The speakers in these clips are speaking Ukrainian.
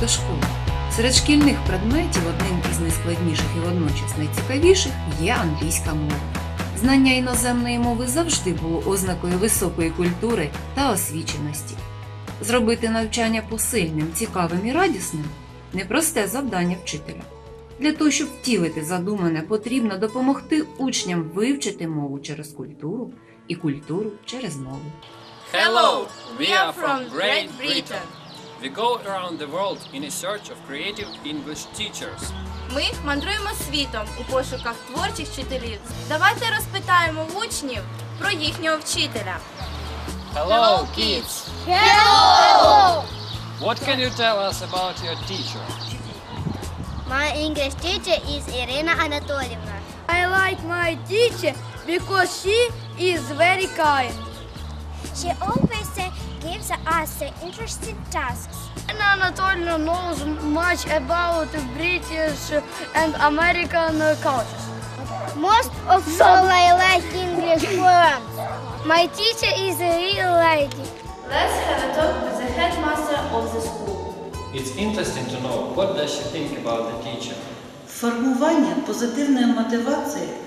до школи. Серед шкільних предметів одним із найскладніших і водночас найцікавіших є англійська мова. Знання іноземної мови завжди було ознакою високої культури та освіченості. Зробити навчання посильним, цікавим і радісним непросте завдання вчителя. Для того, щоб втілити задумане, потрібно допомогти учням вивчити мову через культуру і культуру через мову. Hello, we are from Great Britain. We go around the world in a search of creative English teachers. Ми мандруємо світом у пошуках творчих вчителів. Давайте розпитаємо учнів про їхнього вчителя. Hello, kids. Hello! What can you tell us about your teacher? My English teacher is Irina Anatolievna. I like my teacher because she is very kind. She always uh, gives us uh, interesting tasks. Anna Anatolyevna knows much about British and American cultures. Most of all, I like English poems. My teacher is a real lady. Let's have a talk with the headmaster of the school. It's interesting to know what does she think about the teacher. Формування позитивної мотивації в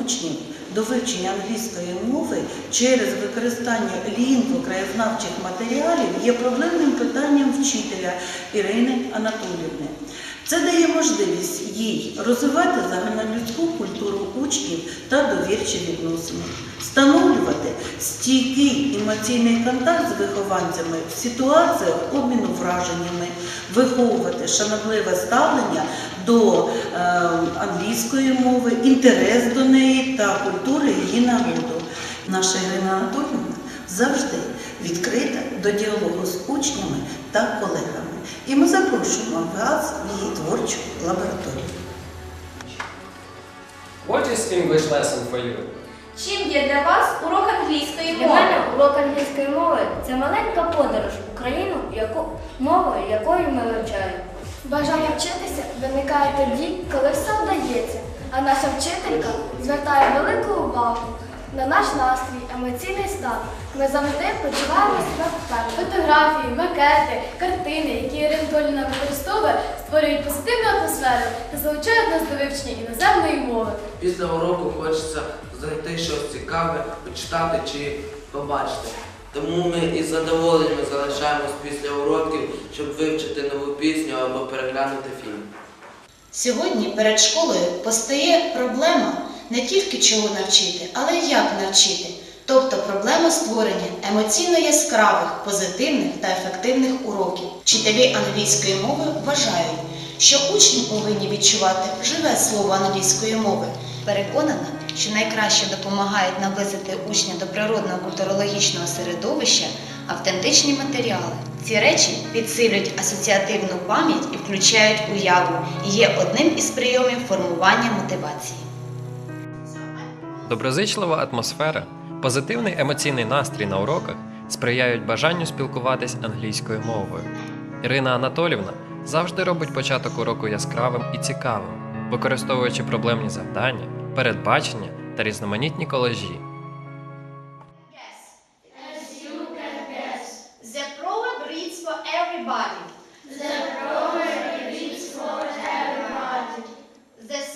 учнів до вивчення англійської мови через використання лінгво-краєзнавчих матеріалів є проблемним питанням вчителя Ірини Анатоліївни. Це дає можливість їй розвивати загальнолюдську культуру учнів та довірчі відносини, встановлювати стійкий емоційний контакт з вихованцями в ситуаціях обміну враженнями, виховувати шанобливе ставлення до е, англійської мови, інтерес до неї та культури її народу. Наша Ірина Анатоліївна завжди відкрита до діалогу з учнями та колегами. І ми запрошуємо вас в її творчу лабораторію. What is English lesson for you? Чим є для вас урок англійської Для мови? мене урок англійської мови це маленька подорож в країну, яку, мовою якої ми вивчаємо. Бажання вчитися виникає тоді, коли все вдається, а наша вчителька звертає велику увагу на наш настрій, емоційний стан. Ми завжди почуваємо себе впевнено. Фотографії, макети, картини, які Ірина використовує, створюють позитивну атмосферу та залучають нас до вивчення іноземної мови. Після уроку хочеться знайти щось цікаве, почитати чи побачити. Тому ми із задоволенням залишаємось після уроків, щоб вивчити нову пісню або переглянути фільм. Сьогодні перед школою постає проблема не тільки чого навчити, але й як навчити. Тобто проблема створення емоційно яскравих, позитивних та ефективних уроків. Вчителі англійської мови вважають, що учні повинні відчувати живе слово англійської мови. Переконана, що найкраще допомагають наблизити учня до природного культурологічного середовища автентичні матеріали. Ці речі підсилюють асоціативну пам'ять і включають уяву і є одним із прийомів формування мотивації. Доброзичлива атмосфера, позитивний емоційний настрій на уроках сприяють бажанню спілкуватись англійською мовою. Ірина Анатолівна завжди робить початок уроку яскравим і цікавим, використовуючи проблемні завдання, передбачення та різноманітні колажі.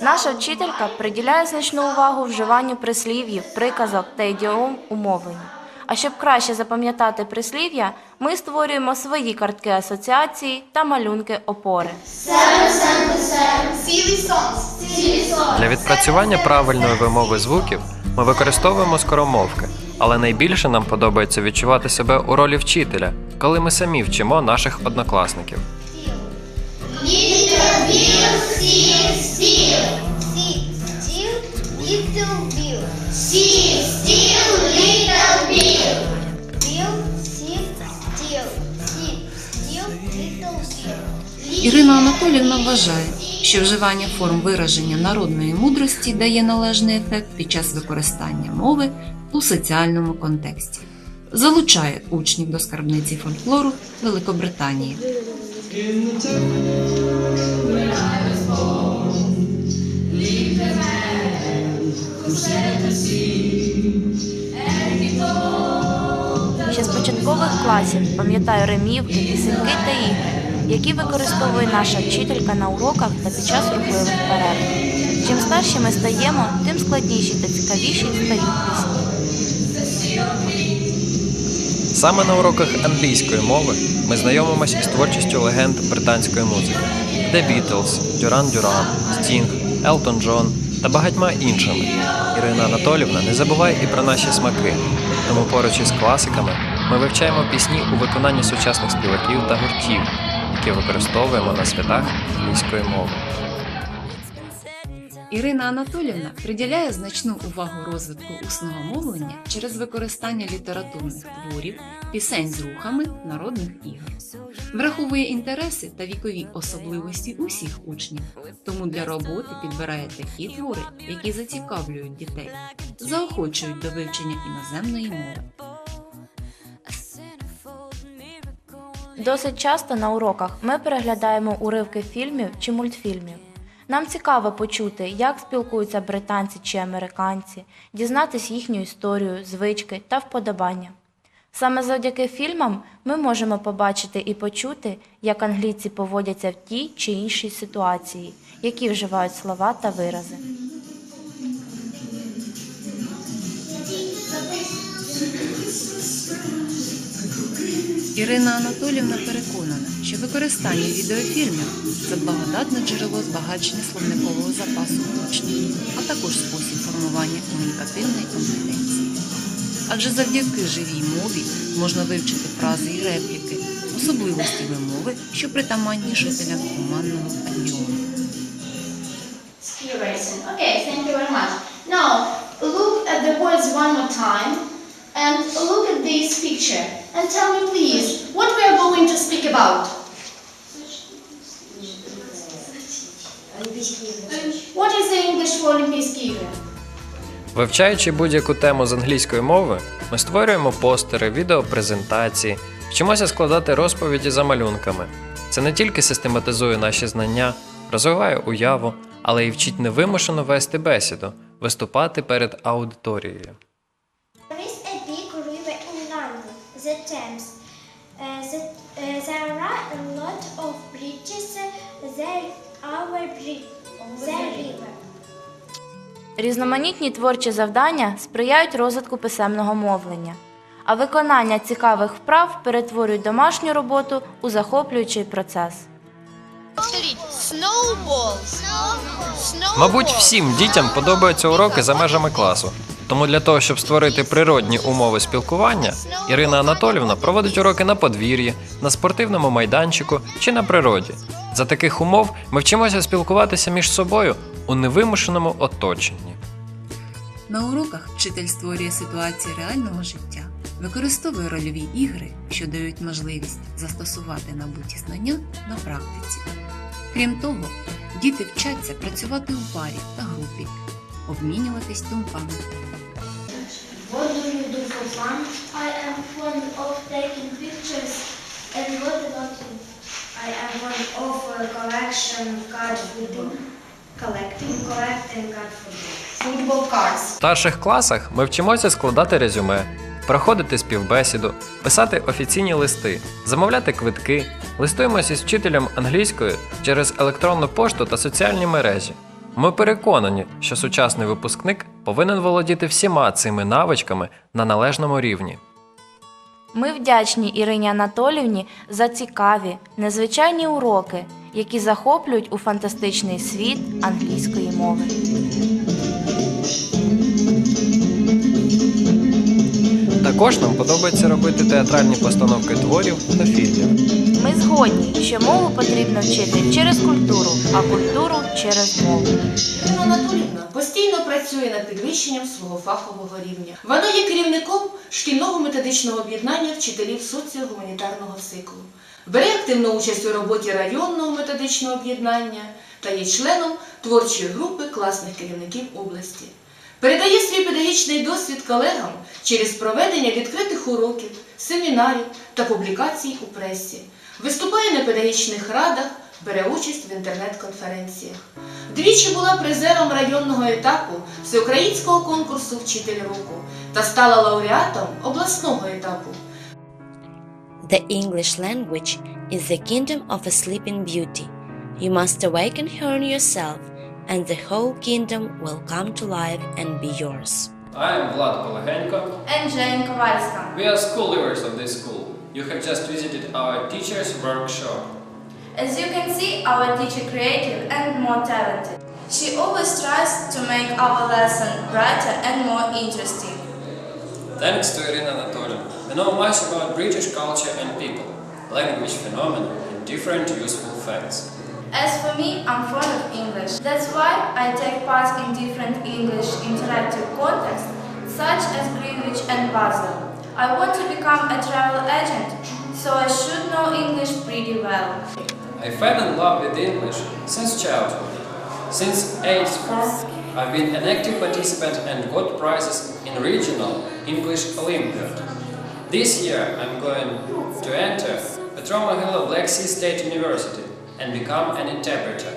Наша вчителька приділяє значну увагу вживанню прислів'їв, приказок та ідіом у мовленні. А щоб краще запам'ятати прислів'я, ми створюємо свої картки асоціації та малюнки опори. Для відпрацювання правильної вимови звуків ми використовуємо скоромовки, але найбільше нам подобається відчувати себе у ролі вчителя, коли ми самі вчимо наших однокласників. Little Bill. Ірина Анатоліївна вважає, що вживання форм вираження народної мудрості дає належний ефект під час використання мови у соціальному контексті. Залучає учнів до скарбниці фольклору Великобританії. Ще з початкових класів пам'ятаю ремівки, пісеньки та ігри, які використовує наша вчителька на уроках та під час рухливих перерв. Чим старші ми стаємо, тим складніші та цікавіші стають пісні. Саме на уроках англійської мови ми знайомимося із творчістю легенд британської музики: The Beatles, Дюран Дюран, Стінг, Елтон Джон та багатьма іншими. Ірина Анатолівна не забуває і про наші смаки, тому поруч із класиками ми вивчаємо пісні у виконанні сучасних співаків та гуртів, які використовуємо на святах англійської мови. Ірина Анатолівна приділяє значну увагу розвитку усного мовлення через використання літературних творів, пісень з рухами, народних ігор. Враховує інтереси та вікові особливості усіх учнів, тому для роботи підбирає такі твори, які зацікавлюють дітей, заохочують до вивчення іноземної мови. Досить часто на уроках ми переглядаємо уривки фільмів чи мультфільмів. Нам цікаво почути, як спілкуються британці чи американці, дізнатись їхню історію, звички та вподобання. Саме завдяки фільмам ми можемо побачити і почути, як англійці поводяться в тій чи іншій ситуації, які вживають слова та вирази. Ірина Анатолівна переконана, що використання відеофільмів це благодатне джерело збагачення словникового запасу учнів, а також спосіб формування комунікативної компетенції. Адже завдяки живій мові можна вивчити фрази і репліки, особливості вимови, що притаманні жителям. Ski racing. Okay, thank you very much. Now, look at the words one more time and look at this picture and tell me please what we are going to speak about. What is the English for Олімпійські? Вивчаючи будь-яку тему з англійської мови, ми створюємо постери, відеопрезентації, вчимося складати розповіді за малюнками. Це не тільки систематизує наші знання, розвиває уяву, але й вчить невимушено вести бесіду, виступати перед аудиторією. Різноманітні творчі завдання сприяють розвитку писемного мовлення, а виконання цікавих вправ перетворюють домашню роботу у захоплюючий процес. Мабуть, всім дітям подобаються уроки за межами класу. Тому для того, щоб створити природні умови спілкування, Ірина Анатолівна проводить уроки на подвір'ї, на спортивному майданчику чи на природі. За таких умов ми вчимося спілкуватися між собою у невимушеному оточенні. На уроках вчитель створює ситуації реального життя, використовує рольові ігри, що дають можливість застосувати набуті знання на практиці. Крім того, діти вчаться працювати у парі та групі, обмінюватись думками. What do you do for fun? I am fond of taking pictures. And what about you? I am fond of uh, collection card football. Collecting, collecting card football. Football cards. В старших класах ми вчимося складати резюме, проходити співбесіду, писати офіційні листи, замовляти квитки, листуємося із вчителем англійської через електронну пошту та соціальні мережі. Ми переконані, що сучасний випускник повинен володіти всіма цими навичками на належному рівні. Ми вдячні Ірині Анатолівні за цікаві, незвичайні уроки, які захоплюють у фантастичний світ англійської мови. Також нам подобається робити театральні постановки творів та фільмів. Ми згодні, що мову потрібно вчити через культуру, а культуру через мову. Ірина Анатолівна постійно працює над підвищенням свого фахового рівня. Вона є керівником шкільного методичного об'єднання вчителів соціогуманітарного циклу. Бере активну участь у роботі районного методичного об'єднання та є членом творчої групи класних керівників області. Передає свій педагогічний досвід колегам через проведення відкритих уроків, семінарів та публікацій у пресі. Виступає на педагогічних радах, бере участь в інтернет-конференціях. Двічі була призером районного етапу всеукраїнського конкурсу Вчитель року та стала лауреатом обласного етапу. The English language is the kingdom of a sleeping beauty. You must awaken her in yourself, and the whole kingdom will come to life and be yours. I am Vlad Polaghenko. And Жень Ковальська. We are school leaders of this school. You have just visited our teacher's workshop. As you can see, our teacher creative and more talented. She always tries to make our lesson brighter and more interesting. Thanks to Irina Anatolyevna, we know much about British culture and people, language phenomena, and different useful facts. As for me, I'm fond of English. That's why I take part in different English interactive contests, such as Greenwich and Basel. I want to become a travel agent, so I should know English pretty well. I fell in love with English since childhood. Since age 4, I've been an active participant and got prizes in regional English Olympiad. This year I'm going to enter Petromogila Black Sea State University and become an interpreter.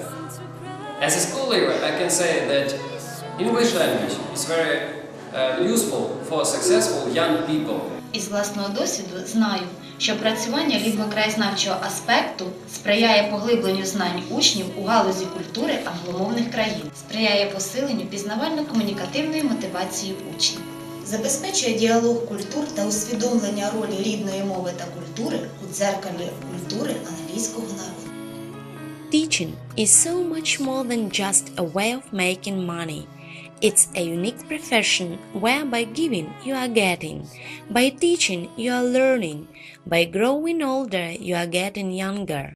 As a school leaver, I can say that English language is very uh, useful for successful young people. Із власного досвіду знаю, що опрацювання лінгвокраєзнавчого аспекту сприяє поглибленню знань учнів у галузі культури англомовних країн, сприяє посиленню пізнавально-комунікативної мотивації учнів, забезпечує діалог культур та усвідомлення ролі рідної мови та культури у дзеркалі культури англійського народу. Teaching is so much more than just a way of making money. It's a unique profession where by giving you are getting, by teaching you are learning, by growing older you are getting younger.